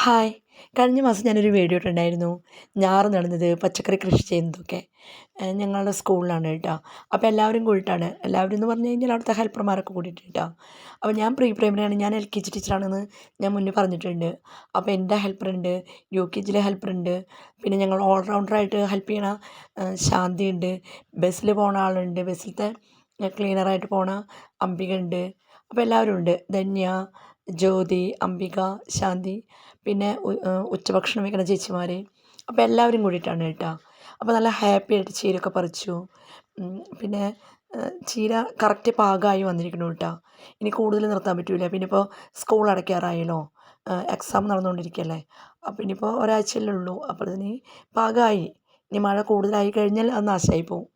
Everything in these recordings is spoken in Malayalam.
ഹായ്. കഴിഞ്ഞ മാസം ഞാനൊരു വീഡിയോ ഇട്ടിട്ടുണ്ടായിരുന്നു. ഞാറ് നടന്നത് പച്ചക്കറി കൃഷി ചെയ്യുന്നതൊക്കെ. ഞങ്ങളുടെ സ്കൂളിലാണ് കേട്ടോ. അപ്പോൾ എല്ലാവരും കൂടിയിട്ടാണ്. എല്ലാവരും എന്ന് പറഞ്ഞു കഴിഞ്ഞാൽ അവിടുത്തെ ഹെൽപ്പർമാരൊക്കെ കൂടിയിട്ട് കേട്ടോ. അപ്പോൾ ഞാൻ പ്രീ പ്രൈമറിയാണ് ഞാൻ എൽ കെ ജി ടീച്ചറാണെന്ന് ഞാൻ മുന്നേ പറഞ്ഞിട്ടുണ്ട്. അപ്പോൾ എന്റെ ഹെൽപ്പറുണ്ട്. U K ജിയിലെ ഹെൽപ്പറുണ്ട്. പിന്നെ ഞങ്ങൾ ഓൾറൗണ്ടറായിട്ട് ഹെൽപ്പ് ചെയ്യണ ശാന്തി ഉണ്ട് ബസ്സിൽ പോണ ആളുണ്ട്. ബസ്സിലത്തെ ക്ലീനറായിട്ട് പോണ അംബിക ഉണ്ട് അപ്പോൾ എല്ലാവരും ഉണ്ട്. ധന്യ ജ്യോതി അംബിക ശാന്തി പിന്നെ ഉച്ചഭക്ഷണം വയ്ക്കുന്ന ചേച്ചിമാർ അപ്പോൾ എല്ലാവരും കൂടിയിട്ടാണ് കേട്ടോ. അപ്പോൾ നല്ല ഹാപ്പി ആയിട്ട് ചീരയൊക്കെ പറിച്ചു. പിന്നെ ചീര കറക്റ്റ് പാകമായി വന്നിരിക്കുന്നു കേട്ടോ. ഇനി കൂടുതൽ നിർത്താൻ പറ്റില്ല പിന്നെ ഇപ്പോൾ സ്കൂൾ അടയ്ക്കാറായല്ലോ എക്സാം നടന്നുകൊണ്ടിരിക്കുകയല്ലേ അപ്പോൾ ഇനിയിപ്പോൾ ഒരാഴ്ചയല്ലേ ഉള്ളൂ. അപ്പോൾ ഇതിന് പാകമായി ഇനി മഴ കൂടുതലായി കഴിഞ്ഞാൽ അത് നാശമായി പോവും.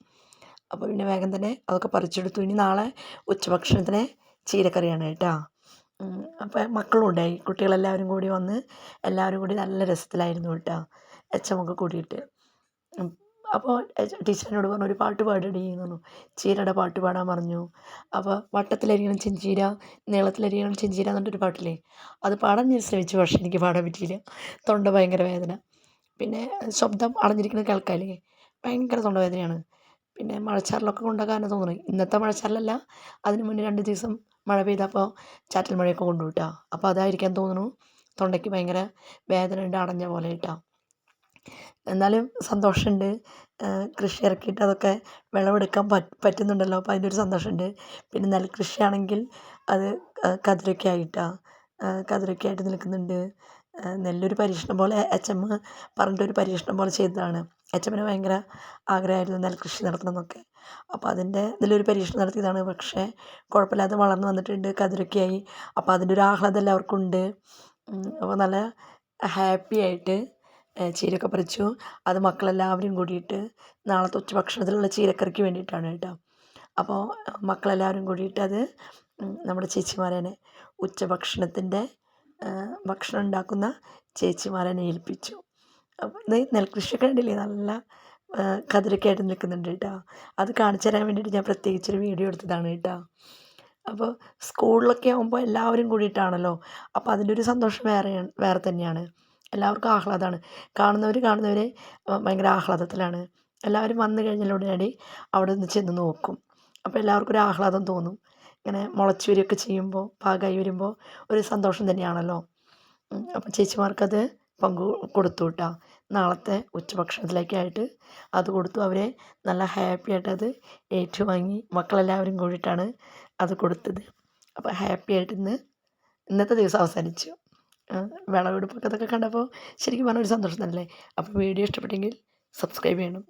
അപ്പോൾ പിന്നെ വേഗം തന്നെ അതൊക്കെ പറിച്ചെടുത്തു. ഇനി നാളെ ഉച്ചഭക്ഷണത്തിന് ചീരക്കറിയാണ് കേട്ടോ. അപ്പോൾ മക്കളും ഉണ്ടായി കുട്ടികളെല്ലാവരും കൂടി വന്ന് എല്ലാവരും കൂടി നല്ല രസത്തിലായിരുന്നു കേട്ടോ. എച്ച് എം കൂടിയിട്ട് അപ്പോൾ ടീച്ചറിനോട് പറഞ്ഞു ഒരു പാട്ട് പാടടി എന്ന് പറഞ്ഞു. ചീരയുടെ പാട്ട് പാടാൻ പറഞ്ഞു. അപ്പോൾ വട്ടത്തിലരിയണം ചെഞ്ചീര നീളത്തിലരിയണം ചെഞ്ചീര എന്ന് പറഞ്ഞിട്ടൊരു പാട്ടില്ലേ? അത് പാടാൻ ഞാൻ ശ്രമിച്ചു പക്ഷേ എനിക്ക് പാടാൻ പറ്റിയില്ല. തൊണ്ട ഭയങ്കര വേദന. പിന്നെ ശബ്ദം അടഞ്ഞിരിക്കുന്നത് കേൾക്കാല്ലേ? ഭയങ്കര തൊണ്ടവേദനയാണ് പിന്നെ മഴച്ചാറിലൊക്കെ കൊണ്ടാകാനാണ് തോന്നുന്നത്. ഇന്നത്തെ മഴച്ചാറിലല്ല. അതിന് മുന്നേ രണ്ട് ദിവസം മഴ പെയ്തപ്പോൾ ചാറ്റൽ മഴയൊക്കെ കൊണ്ടു കേട്ടോ അപ്പോൾ അതായിരിക്കാൻ തോന്നുന്നു തൊണ്ടയ്ക്ക് ഭയങ്കര വേദന ഉണ്ട് അടഞ്ഞ പോലെ കേട്ടോ എന്നാലും സന്തോഷമുണ്ട്. കൃഷി ഇറക്കിയിട്ട് അതൊക്കെ വിളവെടുക്കാൻ പറ്റുന്നുണ്ടല്ലോ. അപ്പോൾ അതിന്റെ ഒരു സന്തോഷമുണ്ട്. പിന്നെ നെൽകൃഷിയാണെങ്കിൽ അത് കതിരൊക്കെ ആയിട്ടാ. കതിരൊക്കെ ആയിട്ട് നിൽക്കുന്നുണ്ട്. നെല്ലൊരു പരീക്ഷണം പോലെ എച്ച് എം പറഞ്ഞിട്ടൊരു പരീക്ഷണം പോലെ ചെയ്തതാണ്. എച്ച് എമ്മിന് ഭയങ്കര ആഗ്രഹമായിരുന്നു നെൽകൃഷി നടത്തണം എന്നൊക്കെ അപ്പോൾ അതിന്റെ ഇതിലൊരു പരീക്ഷണം നടത്തിയതാണ്. പക്ഷേ കുഴപ്പമില്ലാതെ വളർന്നു വന്നിട്ടുണ്ട് കതിരൊക്കെയായി. അപ്പോൾ അതിന്റെ ഒരു ആഹ്ലാദം എല്ലാവർക്കും ഉണ്ട് അപ്പോൾ നല്ല ഹാപ്പി ആയിട്ട് ചീരൊക്കെ പറിച്ചു. അത് മക്കളെല്ലാവരും കൂടിയിട്ട് നാളത്തെ ഉച്ചഭക്ഷണത്തിനുള്ള ചീരക്കറിക്ക് വേണ്ടിയിട്ടാണ് കേട്ടോ. അപ്പോൾ മക്കളെല്ലാവരും കൂടിയിട്ട് അത് നമ്മുടെ ചേച്ചിമാരെ ഉച്ചഭക്ഷണത്തിന്റെ ഭക്ഷണം ഉണ്ടാക്കുന്ന ചേച്ചിമാരനെ ഏൽപ്പിച്ചു. നെൽകൃഷിയൊക്കെ കണ്ടില്ലേ നല്ല കതിരൊക്കെ ആയിട്ട് നിൽക്കുന്നുണ്ട് കേട്ടോ അത് കാണിച്ചു തരാൻ വേണ്ടിയിട്ട് ഞാൻ പ്രത്യേകിച്ചൊരു വീഡിയോ എടുത്തതാണ് കേട്ടോ അപ്പോൾ സ്കൂളിലൊക്കെ ആകുമ്പോൾ എല്ലാവരും കൂടിയിട്ടാണല്ലോ. അപ്പോൾ അതിന്റെ ഒരു സന്തോഷം വേറെയാണ് വേറെ തന്നെയാണ്. എല്ലാവർക്കും ആഹ്ലാദമാണ്. കാണുന്നവർ കാണുന്നവർ ഭയങ്കര ആഹ്ലാദത്തിലാണ്. എല്ലാവരും വന്നു കഴിഞ്ഞാൽ ഉടനടി അവിടെ നിന്ന് ചെന്ന് നോക്കും. അപ്പോൾ എല്ലാവർക്കും ഒരു ആഹ്ലാദം തോന്നും. ഇങ്ങനെ മുളച്ചുവരിയൊക്കെ ചെയ്യുമ്പോൾ പാകമായി വരുമ്പോൾ ഒരു സന്തോഷം തന്നെയാണല്ലോ. അപ്പോൾ ചേച്ചിമാർക്കത് പങ്കു കൊടുത്തു കേട്ടോ നാളത്തെ ഉച്ചഭക്ഷണത്തിലേക്കായിട്ട് അത് കൊടുത്തു. അവരെ നല്ല ഹാപ്പി ആയിട്ട് അത് ഏറ്റുവാങ്ങി. മക്കളെല്ലാവരും കൂടിയിട്ടാണ് അത് കൊടുത്തത്. അപ്പോൾ ഹാപ്പി ആയിട്ട് ഇന്ന് ഇന്നത്തെ ദിവസം അവസാനിച്ചു. വിളവെടുപ്പൊക്കെ അതൊക്കെ കണ്ടപ്പോൾ ശരിക്കും പറഞ്ഞ ഒരു സന്തോഷം തന്നെ അപ്പോൾ വീഡിയോ ഇഷ്ടപ്പെട്ടെങ്കിൽ സബ്സ്ക്രൈബ് ചെയ്യണം.